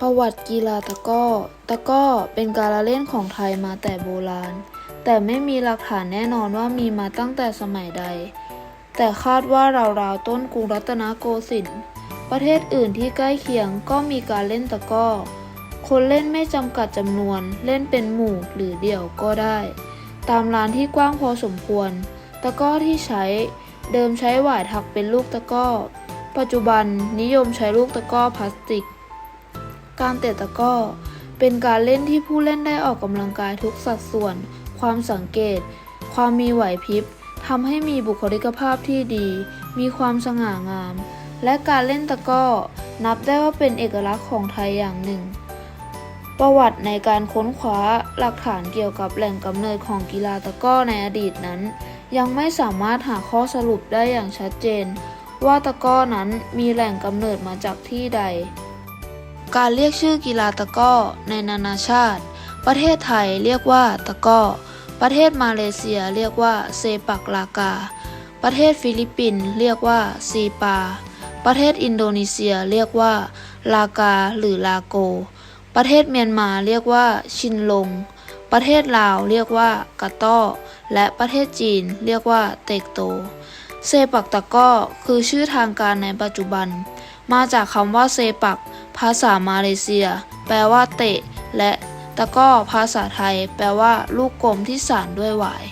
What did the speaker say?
ประวัติกีฬาตะก้อ ตะก้อเป็นการละเล่นของไทยมาแต่โบราณ แต่ไม่มีหลักฐานแน่นอนว่ามีมาตั้งแต่สมัยใด แต่คาดว่าราวๆต้นกรุงรัตนโกสินทร์ ประเทศอื่นที่ใกล้เคียงก็มีการเล่นตะก้อ คนเล่นไม่จำกัดจำนวน เล่นเป็นหมู่หรือเดี่ยวก็ได้ ตามร้านที่กว้างพอสมควร ตะก้อที่ใช้ เดิมใช้หวายถักเป็นลูกตะก้อ ปัจจุบันนิยมใช้ลูกตะก้อพลาสติก การเตะตะก้อ เป็นการเล่นที่ผู้เล่นได้ออกกำลังกายทุกสัดส่วน ความสังเกต ความมีไหวพริบทำให้มีบุคลิกภาพที่ดี มีความสง่างาม และการเล่นตะก้อ นับได้ว่าเป็นเอกลักษณ์ของไทยอย่างหนึ่ง ประวัติในการค้นคว้าหลักฐานเกี่ยวกับแหล่งกำเนิดของกีฬาตะก้อในอดีตนั้น ยังไม่สามารถหาข้อสรุปได้อย่างชัดเจน ว่าตะก้อนั้นมีแหล่งกำเนิดมาจากที่ใด การเรียกชื่อกีฬาตะก้อในนานาชาติ ประเทศไทยเรียกว่าตะก้อ ประเทศมาเลเซียเรียกว่าเซปักลากา ประเทศฟิลิปปินส์เรียกว่าซีปา ประเทศอินโดนีเซียเรียกว่า ลากาหรือลาโก ประเทศเมียนมาเรียกว่าชินลง ประเทศลาวเรียกว่ากะต้อ และประเทศจีนเรียกว่าเตกโต เซปักตะก้อคือชื่อทางการในปัจจุบัน มาจากคำว่าเซปัก ภาษามาเลเซีย แปลว่าเตะ และตะก้อภาษาไทย แปลว่า ลูกกลมที่สานด้วยหวาย